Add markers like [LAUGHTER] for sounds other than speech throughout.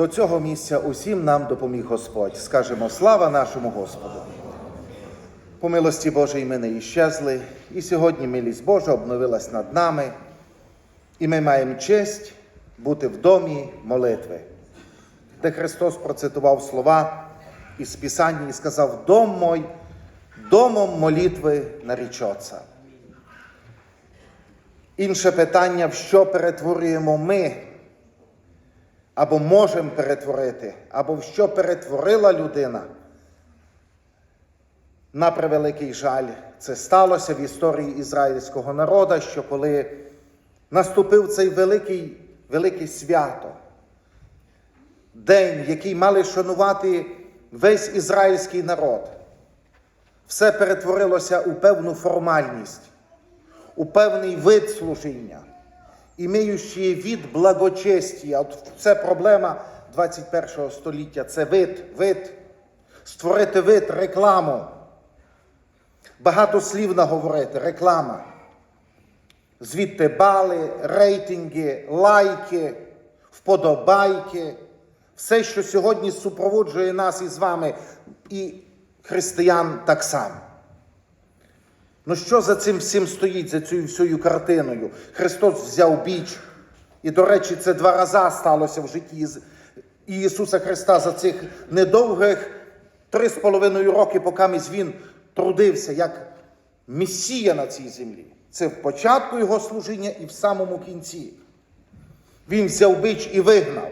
До цього місця усім нам допоміг Господь. Скажемо слава нашому Господу. По милості Божій ми не іщезли, і сьогодні милість Божа обновилась над нами, і ми маємо честь бути в домі молитви, де Христос процитував слова із Писання і сказав: Дом мой, домом молитви нарічоться. Інше питання, в що перетворюємо ми, або можемо перетворити, або в що перетворила людина. На превеликий жаль, це сталося в історії ізраїльського народу, що коли наступив цей великий, велике свято, день, який мали шанувати весь ізраїльський народ, все перетворилося у певну формальність, у певний вид служіння, імеючи від благочестя. От це проблема 21 століття. Це вид, вид, створити вид, рекламу. Багато слів наговорити, реклама. Звідти бали, рейтинги, лайки, вподобайки. Все, що сьогодні супроводжує нас із вами, і християн так само. Ну що за цим всім стоїть, за цією всією картиною? Христос взяв біч. І, до речі, це два рази сталося в житті Ісуса Христа за цих недовгих три з половиною роки, поки він трудився як Месія на цій землі. Це в початку його служіння і в самому кінці. Він взяв бич і вигнав,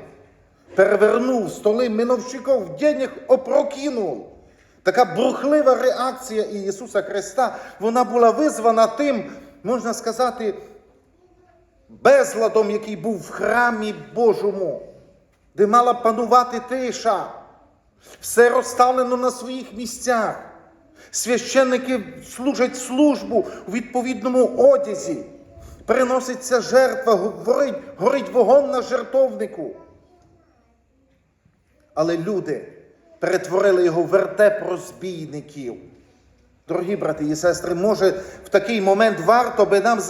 перевернув столи миновщиков, денег опрокинув. Така бурхлива реакція Ісуса Христа, вона була визвана тим, можна сказати, безладом, який був в храмі Божому, де мала панувати тиша. Все розставлено на своїх місцях. Священники служать службу у відповідному одязі. Приноситься жертва, горить, горить вогонь на жертовнику. Але люди перетворили його в вертеп розбійників. Дорогі брати і сестри, може в такий момент варто би нам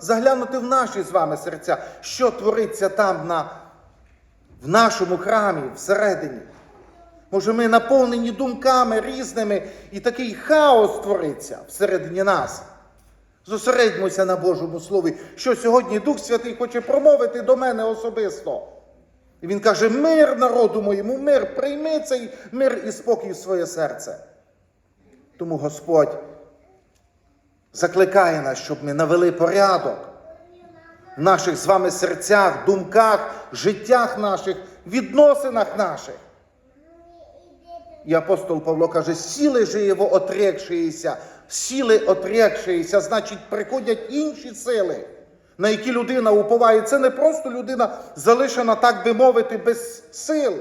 заглянути в наші з вами серця, що твориться там на, в нашому храмі всередині. Може, ми наповнені думками різними, і такий хаос твориться всередині нас. Зосередьмося на Божому Слові, що сьогодні Дух Святий хоче промовити до мене особисто. І він каже: мир народу моєму, мир, прийми цей мир і спокій в своє серце. Тому Господь закликає нас, щоб ми навели порядок в наших з вами серцях, думках, життях наших, відносинах наших. І апостол Павло каже, сіли же його отрекшиеся, сіли отрекшиеся, значить, приходять інші сили, на які людина уповає. Це не просто людина залишена, так би мовити, без сил.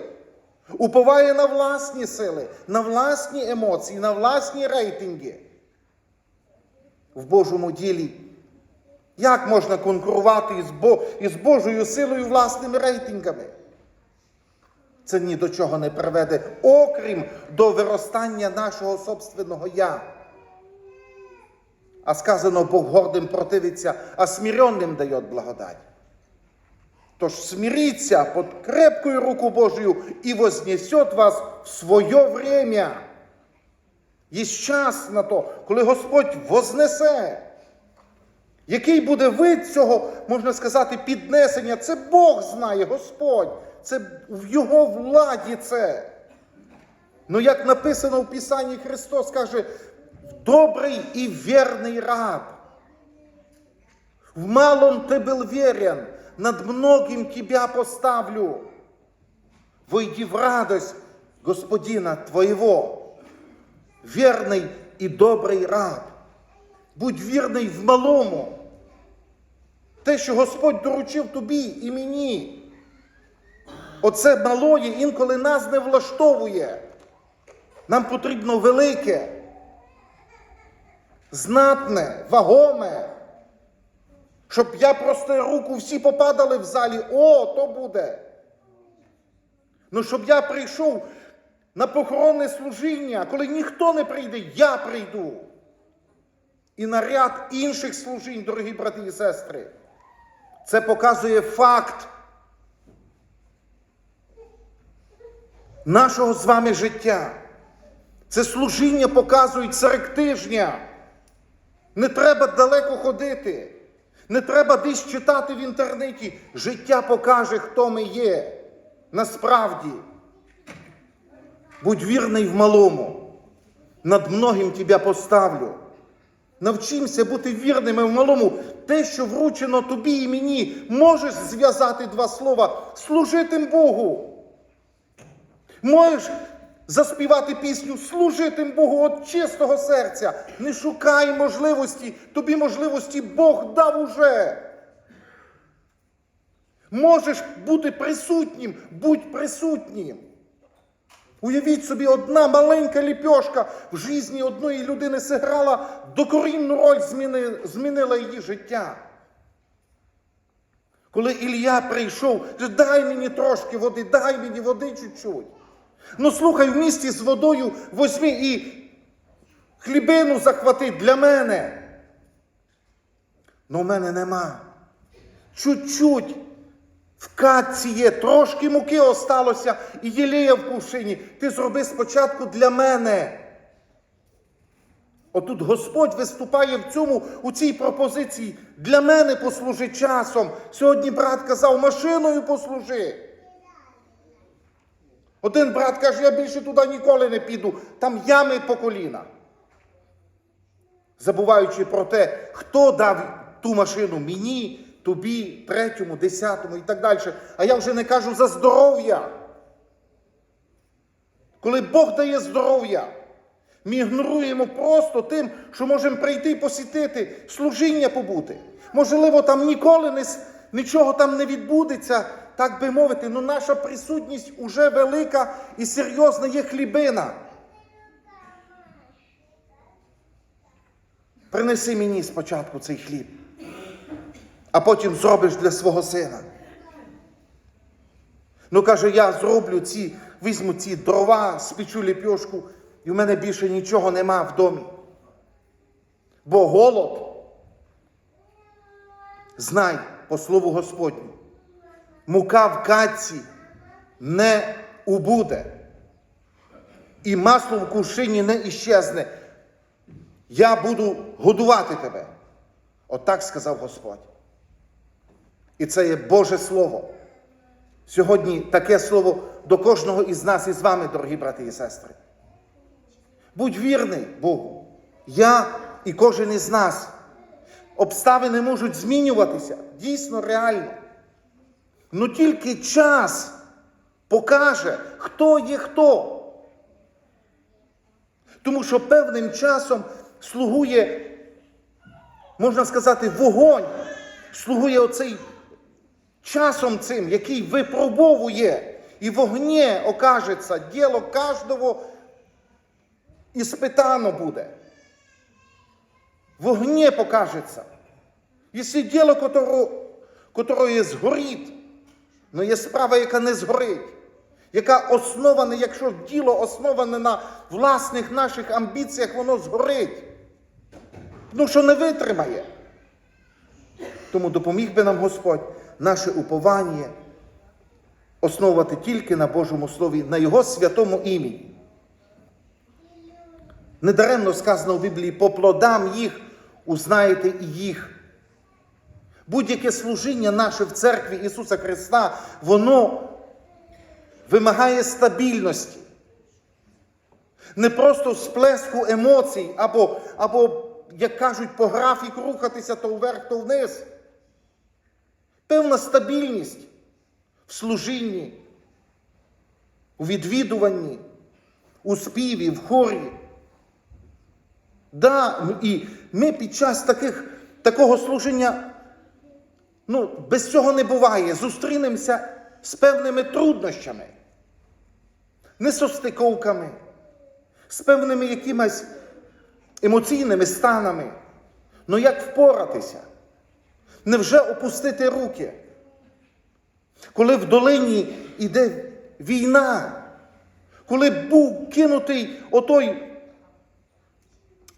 Уповає на власні сили, на власні емоції, на власні рейтинги. В Божому ділі. Як можна конкурувати із, Бо... із Божою силою власними рейтингами? Це ні до чого не приведе, окрім до виростання нашого собственного я. А сказано, Бог гордим противиться, а смиренним дає благодать. Тож смиріться под крепкою руку Божию і вознесет вас в своє время. Є час на то, коли Господь вознесе. Який буде вид цього, можна сказати, піднесення? Це Бог знає, Господь. Це в Його владі це. Ну, як написано в Писанні, Христос каже, добрий і вірний раб. В малом ты был верен, над многим тебя поставлю. Войди в радость Господина твоего. Верный і добрий раб. Будь вірний в малому. Те, що Господь доручив тобі і мені. Оце малоє інколи нас не влаштовує. Нам потрібно велике, знатне, вагоме. Щоб я просто руку всі попадали в залі, о, то буде. Ну, щоб я прийшов на похоронне служіння, коли ніхто не прийде, я прийду. І на ряд інших служінь, дорогі брати і сестри. Це показує факт нашого з вами життя. Це служіння показують серед тижня. Не треба далеко ходити. Не треба десь читати в інтернеті. Життя покаже, хто ми є. Насправді. Будь вірний в малому. Над многим тебе поставлю. Навчимося бути вірними в малому. Те, що вручено тобі і мені, можеш зв'язати два слова, служити Богу. Можеш заспівати пісню Служити Богу від чистого серця. Не шукай можливості, тобі можливості Бог дав уже. Можеш бути присутнім, будь присутнім. Уявіть собі, одна маленька ліпьошка в житті одної людини зіграла докорінну роль, зміни, змінила її життя. Коли Ілля прийшов, дай мені трошки води, дай мені води чуть-чуть. Ну слухай, в місті з водою возьми і хлібину захвати для мене. Ну в мене нема. Чуть-чуть. В катці є, трошки муки осталося і єлея в кувшині. Ти зроби спочатку для мене. Отут Господь виступає в цьому, у цій пропозиції. Для мене послужи часом. Сьогодні брат казав, машиною послужи. Один брат каже, я більше туди ніколи не піду, там ями по коліна. Забуваючи про те, хто дав ту машину мені, тобі, третьому, десятому і так далі. А я вже не кажу за здоров'я. Коли Бог дає здоров'я, ми ігноруємо просто тим, що можемо прийти посітити, служіння побути. Можливо, там ніколи не, нічого там не відбудеться, так би мовити, але наша присутність уже велика і серйозна є хлібина. Принеси мені спочатку цей хліб, а потім зробиш для свого сина. Ну, каже, я зроблю ці, візьму ці дрова, спечу ліпьошку, і в мене більше нічого нема в домі. Бо голод, знай по слову Господню, мука в катці не убуде, і масло в кувшині не іщезне. Я буду годувати тебе. Отак сказав Господь. І це є Боже Слово. Сьогодні таке слово до кожного із нас і з вами, дорогі брати і сестри. Будь вірний Богу. Я і кожен із нас. Обставини можуть змінюватися дійсно реально. Ну тільки час покаже, хто є хто. Тому що певним часом слугує, можна сказати, вогонь, слугує оцей часом цим, який випробовує, і в огні окажеться діло кожного іспитано буде. В огні покажеться. Якщо діло, которое згорить, але є справа, яка не згорить, яка основана, якщо діло основане на власних наших амбіціях, воно згорить. Ну, що не витримає. Тому допоміг би нам Господь наше уповання основувати тільки на Божому Слові, на Його святому імені. Недаремно сказано в Біблії, по плодам їх узнаєте і їх. Будь-яке служіння наше в церкві Ісуса Христа, воно вимагає стабільності. Не просто сплеску емоцій, або, або, як кажуть, по графіку рухатися то вверх, то вниз. Певна стабільність в служінні, у відвідуванні, у співі, в хорі. Да, і ми під час таких, такого служення, ну, без цього не буває, зустрінемося з певними труднощами, несостиковками, з певними якимись емоційними станами. Ну як впоратися? Невже опустити руки? Коли в долині йде війна, коли був кинутий отой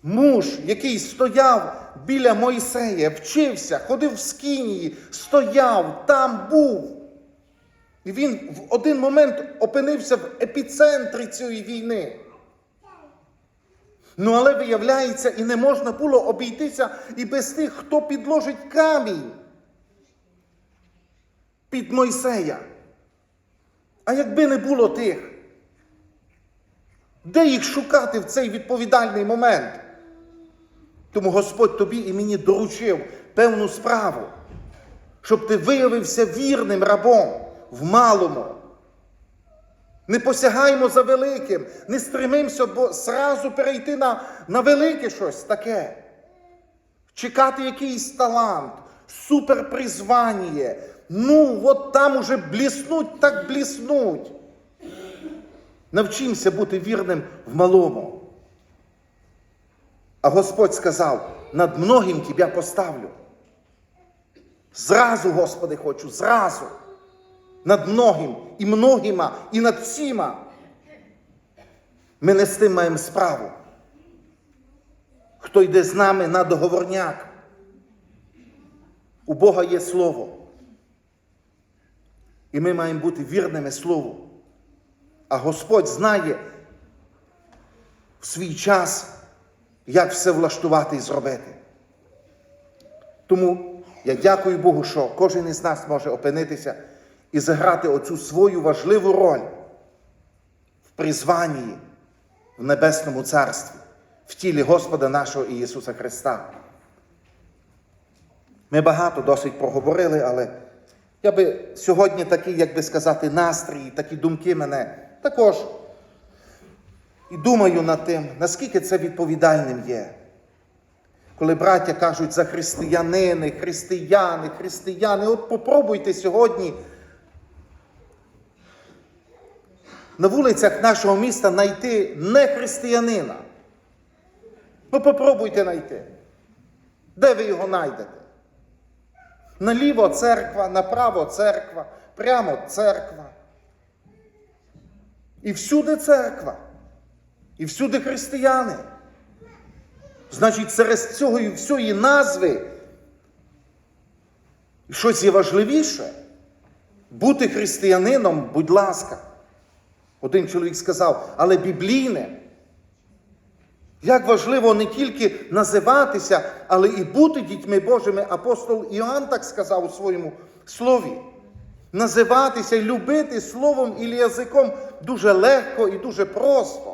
муж, який стояв біля Мойсея, вчився, ходив в скинії, стояв, там був. І він в один момент опинився в епіцентрі цієї війни. Ну, але виявляється, і не можна було обійтися і без тих, хто підложить камінь під Мойсея. А якби не було тих, де їх шукати в цей відповідальний момент? Тому Господь тобі і мені доручив певну справу, щоб ти виявився вірним рабом в малому. Не посягаємо за великим, не стремимося, бо сразу перейти на, на велике щось таке. Чекати якийсь талант, суперпризвання. Ну, от там уже бліснуть, так бліснуть. Навчимося бути вірним в малому. А Господь сказав: над многим Тебя поставлю. Зразу, Господи, хочу, зразу. Над многим і многіма, і над всіма. Ми не з тим маємо справу. Хто йде з нами на договорняк? У Бога є Слово. І ми маємо бути вірними Слову. А Господь знає в свій час, як все влаштувати і зробити. Тому я дякую Богу, що кожен із нас може опинитися і заграти оцю свою важливу роль в призванні в Небесному Царстві, в тілі Господа нашого Ісуса Христа. Ми багато досить проговорили, але я би сьогодні такий, як би сказати, настрій, такі думки мене також і думаю над тим, наскільки це відповідальним є. Коли браття кажуть за християнини, християни, християни, от попробуйте сьогодні на вулицях нашого міста знайти не християнина. Ну попробуйте знайти. Де ви його знайдете? Наліво церква, направо церква, прямо церква. І всюди церква. І всюди християни. Значить, серед цього і всієї назви щось є важливіше. Бути християнином, будь ласка. Один чоловік сказав, але біблійне. Як важливо не тільки називатися, але і бути дітьми Божими. Апостол Іоанн так сказав у своєму слові. Називатися і любити словом і язиком дуже легко і дуже просто.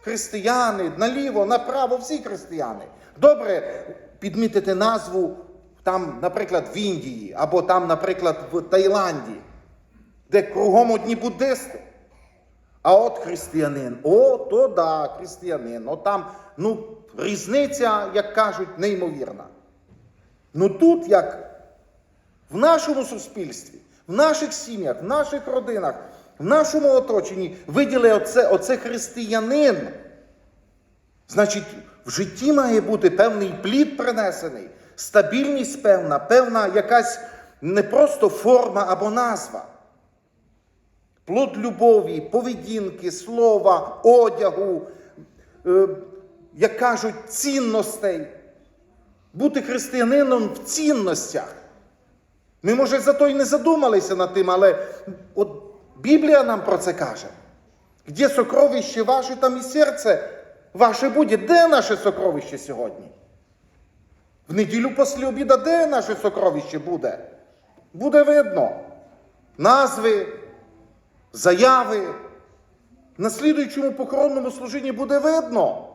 Християни наліво, направо, всі християни. Добре підмітити назву там, наприклад, в Індії, або там, наприклад, в Таїланді, де кругом одні буддисти. А от християнин, о, то да, християнин. О, там, ну, різниця, як кажуть, неймовірна. Ну тут, як в нашому суспільстві, в наших сім'ях, в наших родинах, в нашому оточенні виділи оце, оце християнин. Значить, в житті має бути певний плід принесений, стабільність певна, певна якась не просто форма або назва. Плод любові, поведінки, слова, одягу, е, як кажуть, цінностей. Бути християнином в цінностях. Ми, може, за то й не задумалися над тим, але от Біблія нам про це каже. Де сокровище ваше, там і серце ваше буде. Де наше сокровище сьогодні? В неділю після обіда де наше сокровище буде? Буде видно. Назви, заяви. На слідуючому покоронному служінні буде видно,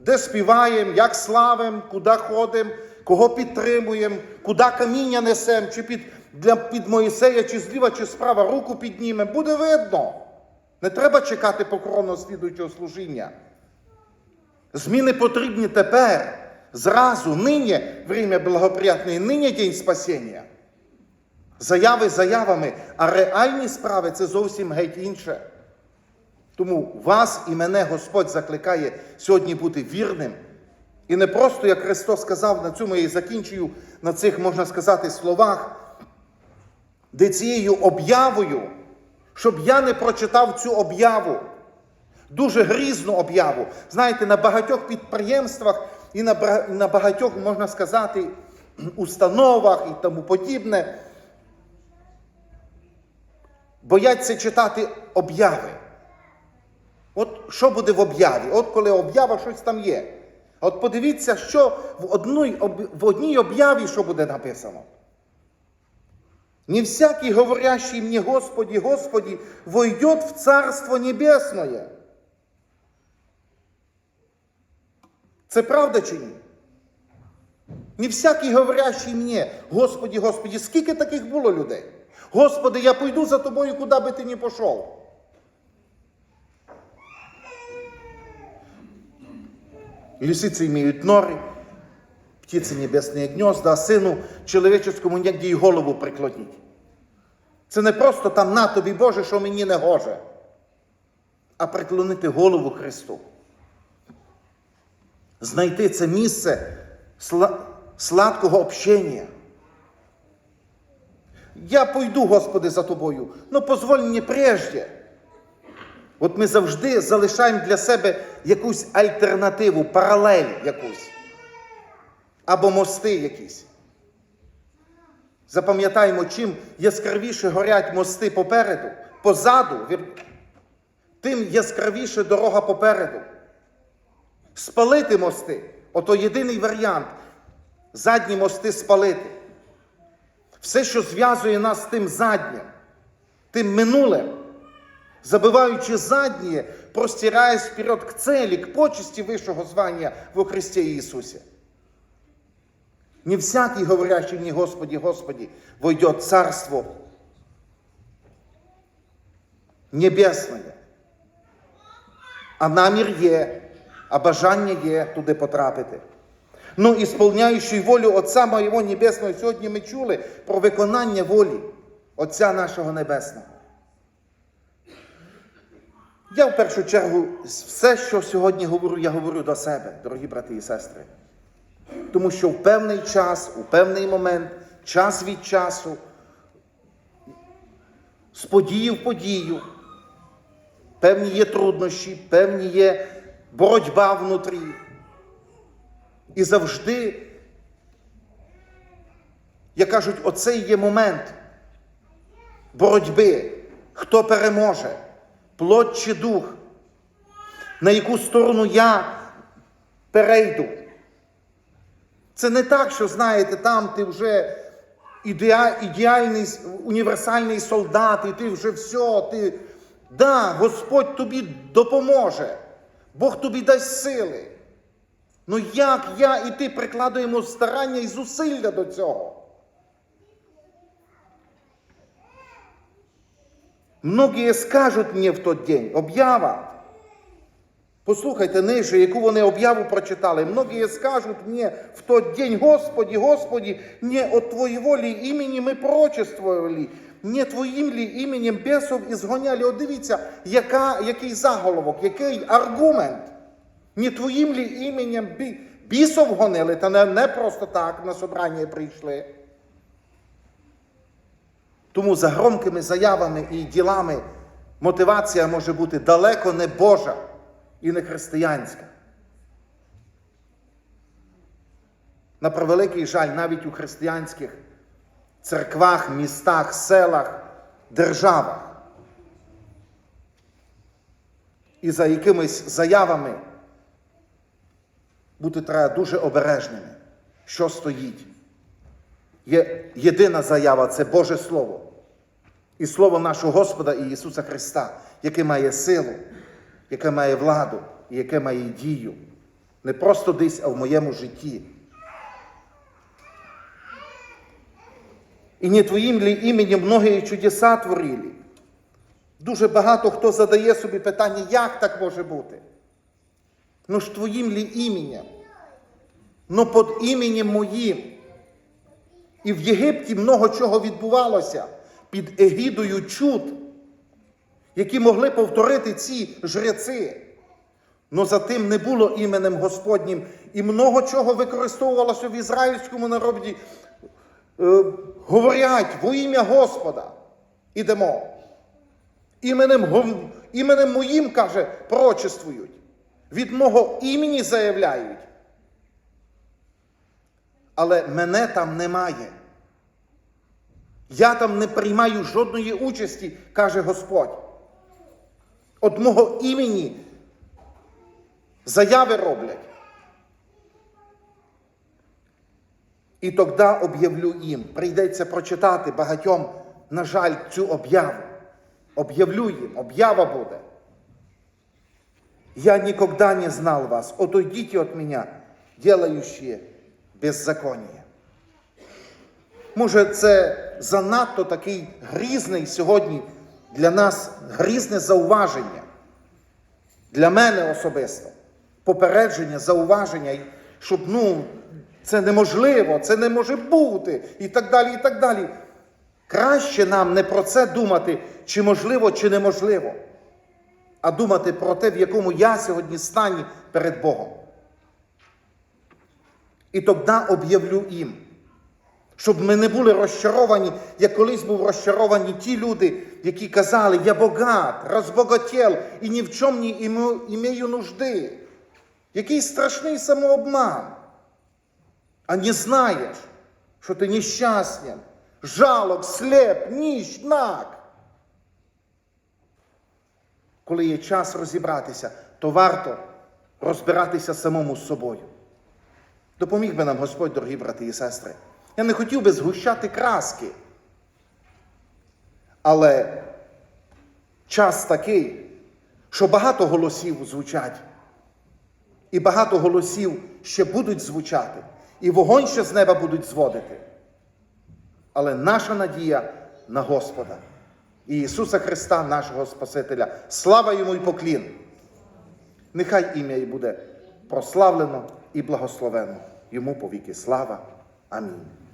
де співаємо, як славимо, куди ходимо, кого підтримуємо, куди каміння несемо, чи під, для, під Моїсея, чи зліва, чи справа руку піднімемо. Буде видно. Не треба чекати покоронного слідуючого служіння. Зміни потрібні тепер, зразу, нині время благоприятне, нині день спасіння. Заяви заявами, а реальні справи це зовсім геть інше. Тому вас і мене Господь закликає сьогодні бути вірним. І не просто, як Христос сказав, на цьому я і закінчую на цих, можна сказати, словах, де цією об'явою, щоб я не прочитав цю об'яву, дуже грізну об'яву. Знаєте, на багатьох підприємствах і на багатьох, можна сказати, [CLEARS THROAT] установах і тому подібне. бояться читати обяви. От що буде в об'яві? От коли об'ява щось там є. От подивіться, що в одній, об'яві що буде написано. Не всякий, говорящий мне Господи, Господи, войдет в Царство Небесное. Це правда чи ні? Не всякий, говорящий мені, Господі, Господі, скільки таких було людей? Господи, я пойду за тобою, куди би ти не пішов. Лисицы имеют норы, птицы небесные гнезда, а сину чоловіческому негде й голову приклоніть. Це не просто там на тобі, Боже, що мені не гоже, а приклонити голову Христу. Знайти це місце сладкого общення. Я пойду, Господи, за тобою, ну позволь мені прежде. От ми завжди залишаємо для себе якусь альтернативу, паралель якусь. Або мости якісь. Запам'ятаємо, чим яскравіше горять мости попереду, позаду, тим яскравіше дорога попереду. Спалити мости ото єдиний варіант. Задні мости спалити. Все, що зв'язує нас з тим заднім, тим минулим, забиваючи заднє, простираясь вперед к цели, к почесті вищого звання во Христі Ісусі. Не всякий, говорящий мне, Господи, Господи, войдет в Царство Небесне. А намір є, а бажання є туди потрапити. Ну, ісполняючи волю Отця Моєго Небесного, сьогодні ми чули про виконання волі Отця нашого Небесного. Я в першу чергу все, що сьогодні говорю, я говорю до себе, дорогі брати і сестри. Тому що в певний час, у певний момент, час від часу, з події в подію, певні є труднощі, певні є боротьба внутрі. І завжди, як кажуть, оцей є момент боротьби, хто переможе, плоть чи дух, на яку сторону я перейду. Це не так, що знаєте, там ти вже ідеа- ідеальний універсальний солдат, і ти вже все, ти. Да, Господь тобі допоможе, Бог тобі дасть сили. Ну як я і ти прикладуємо старання і зусилля до цього? Многие скажуть мені в той день, об'ява. Послухайте ниже, яку вони об'яву прочитали. Многие скажуть мені в тот день, Господи, Господи, не от Твоей волі імені ми пророчествовали, не Твоїм лі іменем бесов ізгоняли. От дивіться, яка, який заголовок, який аргумент. Не Твоїм лі іменем бі, бісов гонили, та не, не просто так на собрання прийшли. Тому за громкими заявами і ділами мотивація може бути далеко не Божа і не християнська. На превеликий жаль, навіть у християнських церквах, містах, селах, державах. І за якимись заявами бути треба дуже обережними, що стоїть. Є єдина заява це Боже Слово. І Слово нашого Господа і Ісуса Христа, яке має силу, яке має владу і яке має дію. Не просто десь, а в моєму житті. І не твоїм лі іменем многі чудеса творили. Дуже багато хто задає собі питання, як так може бути? Ну ж твоїм лі іменем? Ну під іменем моїм. І в Єгипті много чого відбувалося під егідою чуд, які могли повторити ці жреці. Но за тим не було іменем Господнім. І много чого використовувалося в ізраїльському народі. Е, говорять во ім'я Господа. Ідемо. Іменем, іменем моїм, каже, пророчествують. Від мого імені заявляють. Але мене там немає. Я там не приймаю жодної участі, каже Господь. От мого імені заяви роблять. І тоді об'явлю їм. Прийдеться прочитати багатьом, на жаль, цю об'яву. Об'явлю їм, об'ява буде. Я никогда не знал вас. Отойдите от меня, делающие беззаконие. Може, це занадто такий грізний сьогодні для нас грізне зауваження. Для мене особисто. Попередження, зауваження, щоб ну, це неможливо, це не може бути, і так далі, і так далі. Краще нам не про це думати, чи можливо, чи неможливо, а думати про те, в якому я сьогодні стані перед Богом. І тоді об'явлю їм, щоб ми не були розчаровані, як колись був розчаровані ті люди, які казали, я богат, розбогател і ні в чому не імею- нужди. Який страшний самообман. А не знаєш, що ти нещасний, жалок, слеп, ніч, наг. Коли є час розібратися, то варто розбиратися самому з собою. Допоміг би нам Господь, дорогі брати і сестри. Я не хотів би згущати краски. Але час такий, що багато голосів звучать. І багато голосів ще будуть звучати, і вогонь ще з неба будуть зводити. Але наша надія на Господа і Ісуса Христа, нашого Спасителя. Слава йому і поклін! Нехай ім'я й буде прославлено і благословено. Йому повіки слава. Амінь.